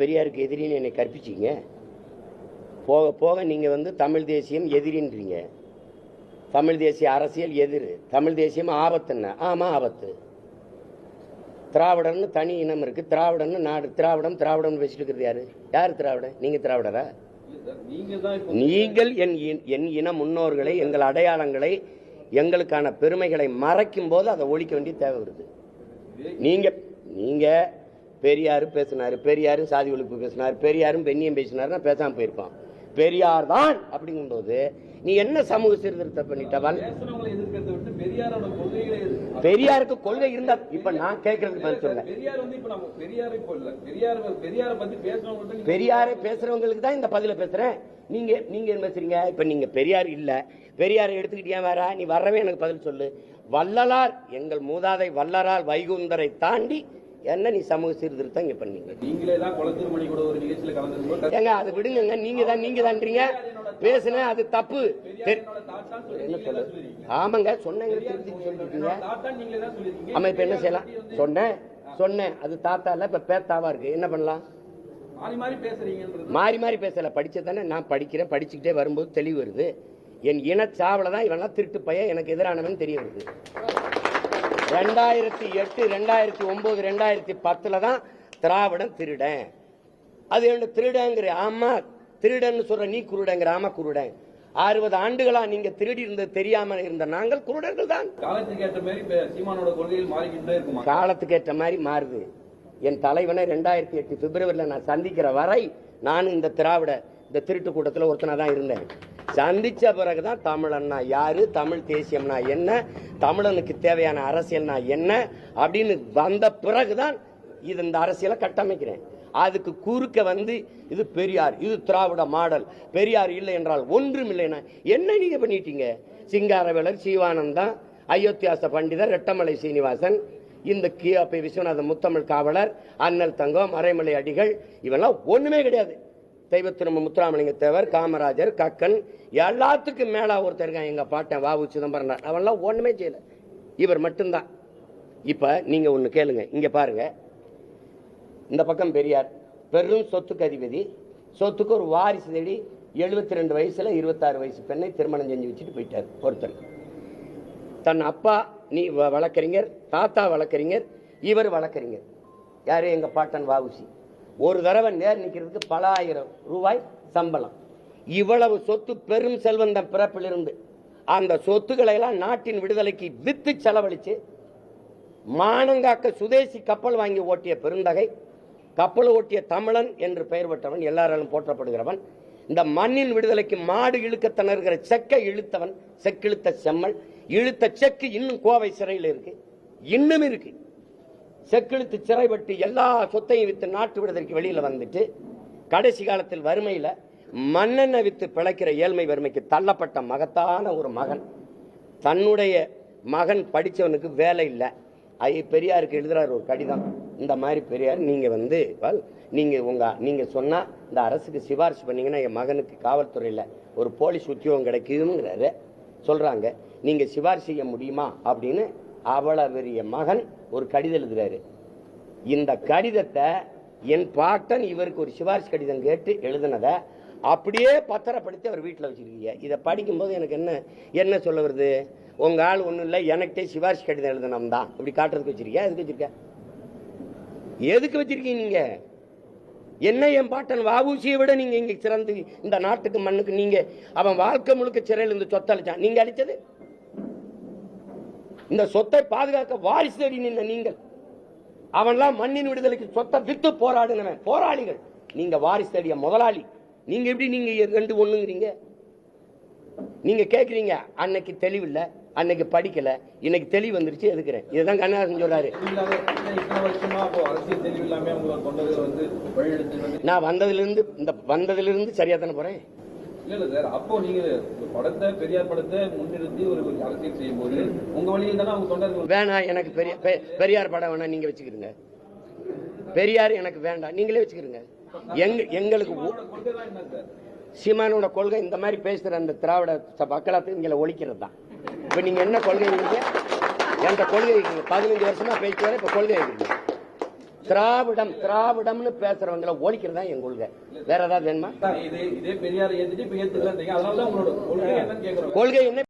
பெரியாருக்கு எதிரின்னு என்னை கற்பிச்சிங்க. போக போக நீங்கள் வந்து தமிழ் தேசியம் எதிரின்றீங்க. தமிழ் தேசிய அரசியல் எதிர். தமிழ் தேசியம் ஆபத்துன்னு ஆமாம் ஆபத்து. திராவிடர்னு தனி இனம் இருக்குது திராவிடன்னு நாடு திராவிடம் திராவிடம்னு பேசிட்டு இருக்கிறது யார்? யார் திராவிடர் நீங்கள் திராவிடரா? நீங்கள் என் என் இன முன்னோர்களை எங்கள் அடையாளங்களை எங்களுக்கான பெருமைகளை மறைக்கும் போது அதை ஒழிக்க வேண்டிய தேவை வருது. நீங்கள் நீங்கள் பெரியாரு பேசினாரு பெரியாரு சாதி ஒழிப்பு பேசினார் பெரியாரும் பெண்ணியம் பேசினாருன்னா பேசாம போயிருப்பான். பெரியார் தான் அப்படிங்கும்போது நீ என்ன சமூக சீர்திருத்தம் பண்ணிட்டவன் பெரியாருக்கு கொள்கை இருந்தா இப்ப நான் கேட்கறதுக்கு பதில் சொல்றேன். பெரியார் பேசுறவங்களுக்கு தான் இந்த பதில பேசுறேன். நீங்க நீங்க என்ன பேசுறீங்க? இப்ப நீங்க பெரியார் இல்ல. பெரியாரை எடுத்துக்கிட்டியா வேற? நீ வரவே எனக்கு பதில் சொல்லு. வள்ளலார் எங்கள் மூதாதை வள்ளலார் வைகுந்தரை தாண்டி என்ன நீ சமூக சீர்திருத்தம் இங்க பண்ணீங்க? நீங்களே தான் குளத்தூர் மணி கூட ஒரு நிகழ்ச்சியில கலந்துருக்கும் ஏங்க அது விடுங்க நீங்க தான் நீங்க தான்றீங்க. பேசுனேன் அது தப்பு. என்ன நீங்களே சொல்லு ஆமாங்க சொன்னேங்க திருப்பி சொல்லிருக்கீங்க தாத்தா நீங்களே தான் சொல்லிருக்கீங்க ஆமா இப்ப என்ன செய்யலாம்? சொன்னேன் சொன்னேன். அது தாத்தா இல்ல இப்ப பேத்தாவா இருக்கு. என்ன பண்ணலாம்? மாறி மாறி பேசுறீங்கன்றது. மாறி மாறி பேசல. படிச்சதானே நான் படிக்கிறேன். படிச்சுக்கிட்டே வரும்போது தெளிவு வருது. என் இனச்சாவல தான் இவெல்லாம் திருட்டு பையன் எனக்கு எதிரானவன் தெரிய வருது. ரெண்டாயிரத்தி எட்டு ரெண்டாயிரத்தி ஒன்பது ரெண்டாயிரத்தி பத்துல தான் திராவிடம் திருடன். அது என்ன திருடங்கிற ஆமா திருடன்னு சொல்ற நீ குருடங்கிற ஆமா குருடன். அறுபது ஆண்டுகளா நீங்க திருடி இருந்தது தெரியாம இருந்த நாங்கள் குருடர்கள் தான். காலத்துக்கு ஏற்ற மாதிரி இப்ப சீமானோட கொள்கைகள் மாறிக்கிட்டே இருக்குமா? காலத்துக்கு ஏற்ற மாதிரி மாறுது. என் தலைவனை ரெண்டாயிரத்தி எட்டு பிப்ரவரியில் நான் சந்திக்கிற வரை நான் இந்த திராவிட இந்த திருட்டு கூட்டத்தில் ஒருத்தனாக தான் இருந்தேன் பிறகு தான் தமிழன்னா யார்? தமிழ் தேசியம்னா என்ன? தமிழனுக்கு தேவையான அரசியல்னா என்ன? அப்படின்னு வந்த பிறகு தான் இது இந்த அரசியலை கட்டமைக்கிறேன். அதுக்கு குறுக்க வந்து இது பெரியார் இது திராவிட மாடல் பெரியார் இல்லை என்றால் ஒன்றும் இல்லைன்னா என்ன நீங்க பண்ணிட்டீங்க? சிங்காரவேலர் சீவானந்தா அயோத்தியாச பண்டிதர் ரெட்டமலை சீனிவாசன் இந்த கியாபி விஸ்வநாதன் முத்தமிழ் காவலர் அண்ணல் தங்கம் மறைமலை அடிகள் இவெல்லாம் ஒன்றுமே கிடையாது. தெய்வத்திரும்ப முத்துராமலிங்க தேவர் காமராஜர் கக்கன் எல்லாத்துக்கும் மேலே ஒருத்தர் இருக்கான். எங்கள் பாட்டன் வாவு சிதம்பரனார். அவன்லாம் ஒன்றுமே செய்யலை. இவர் மட்டும்தான். இப்போ நீங்கள் ஒன்று கேளுங்க. இங்கே பாருங்கள் இந்த பக்கம் பெரியார். பெரும் சொத்துக்கு அதிபதி. சொத்துக்கு ஒரு வாரிசு தேடி எழுபத்தி ரெண்டு வயசில் இருபத்தாறு வயசு பெண்ணை திருமணம் செஞ்சு வச்சுட்டு போயிட்டார் ஒருத்தர். தன் அப்பா நீ வ- வழக்கறிஞர் தாத்தா வழக்கறிஞர் இவர் வழக்கறிஞர். யார்? எங்கள் பாட்டன் வாவுசி ஒரு தடவை நேர் நிற்கிறதுக்கு பல ஆயிரம் ரூபாய் சம்பளம். இவ்வளவு சொத்து பெரும் செல்வந்த பிறப்பிலிருந்து அந்த சொத்துக்களை எல்லாம் நாட்டின் விடுதலைக்கு வித்து செலவழித்து மானங்காக்க சுதேசி கப்பல் வாங்கி ஓட்டிய பெருந்தகை கப்பல் ஓட்டிய தமிழன் என்று பெயர் பெற்றவன் எல்லாராலும் போற்றப்படுகிறவன் இந்த மண்ணின் விடுதலைக்கு மாடு இழுக்க திணறுகிற செக்கை இழுத்தவன் செக்கிழுத்த செம்மல் இழுத்த செக்கு இன்னும் கோவை சிறையில் இருக்கு இன்னும் இருக்குது செக்கிழுத்து சிறைப்பட்டு எல்லா சொத்தையும் விற்று நாட்டு விடுதலைக்கு வெளியில் வந்துட்டு கடைசி காலத்தில் வறுமையில் மண்ணெண்ணை விற்று பிழைக்கிற ஏழ்மை வறுமைக்கு தள்ளப்பட்ட மகத்தான ஒரு மகன். தன்னுடைய மகன் படித்தவனுக்கு வேலை இல்லை. ஐ பெரியாருக்கு எழுதுகிறார் ஒரு கடிதம். இந்த மாதிரி பெரியார் நீங்கள் வந்து நீங்கள் உங்கள் உங்க சொன்னால் இந்த அரசுக்கு சிபாரிசு பண்ணிங்கன்னா என் மகனுக்கு காவல்துறையில் ஒரு போலீஸ் உத்தியோகம் கிடைக்குதுங்கிறாரு. சொல்கிறாங்க நீங்கள் சிபாரிசு செய்ய முடியுமா? அப்படின்னு அவ்வளவு பெரிய மகன் ஒரு கடிதம் எழுதுறாரு. இந்த கடிதத்தை என் பாட்டன் இவருக்கு ஒரு சிபாரிசு கடிதம் கேட்டு எழுதினதை அப்படியே பத்திரப்படுத்தி அவர் வீட்டில் வச்சிருக்கீங்க. இதை படிக்கும்போது எனக்கு என்ன என்ன சொல்ல வருது? உங்க ஆள் ஒன்றும் இல்லை எனக்கிட்டே சிபாரிசு கடிதம் எழுதினோம் தான். இப்படி காட்டுறதுக்கு வச்சிருக்கியா? எதுக்கு வச்சிருக்க? எதுக்கு வச்சிருக்கீங்க நீங்க? என்ன என் பாட்டன் வாவூசியை விட நீங்க இங்க சிறந்து இந்த நாட்டுக்கு மண்ணுக்கு நீங்க அவன் வாழ்க்கை முழுக்க சிறையில் இருந்து சொத்தளிச்சான். நீங்கள் நீங்க அழிச்சது இந்த சொத்தை பாதுகாக்க வாரிசு தேடி நின்ற நீங்கள். அவன்லாம் மண்ணின் விடுதலைக்கு சொத்தை வித்து போராடினவன். போராளிகள். நீங்க வாரிசு தேடிய முதலாளி. நீங்க எப்படி நீங்க ரெண்டு ஒண்ணுங்கிறீங்க? நீங்க கேக்குறீங்க அன்னைக்கு தெளிவில்ல அன்னைக்கு படிக்கல இன்னைக்கு தெளிவு வந்துருச்சு எதுக்குறேன் இதுதான் கண்ணாசன் சொல்றாரு. நான் வந்ததிலிருந்து இந்த வந்ததிலிருந்து சரியா தானே போறேன்? இல்ல இல்ல சார். அப்போ நீங்க படத்தை பெரியார் படத்தை முன்னிறுத்தி ஒரு அரசியல் செய்யும் போது உங்க வழியில் தானே அவங்க தொண்டர்கள் வேணாம் எனக்கு பெரிய பெரியார் படம் வேணாம் நீங்க வச்சுக்கிறீங்க பெரியார் எனக்கு வேண்டாம். நீங்களே வச்சுக்கிறீங்க எங்க எங்களுக்கு சீமானோட கொள்கை இந்த மாதிரி பேசுற அந்த திராவிட ச- மக்களாத்து இங்கே ஒழிக்கிறது தான். இப்போ நீங்க என்ன கொள்கை இருக்கீங்க எந்த கொள்கை இருக்கீங்க பதினஞ்சு வருஷமா பேச்சு வர இப்போ கொள்கை இருக்கீங்க திராவிடம் திராவிடம்னு பேசுறவங்களை ஒழிக்கிறது என் கொள்கை. வேற ஏதாவது வேணுமா? கொள்கை என்ன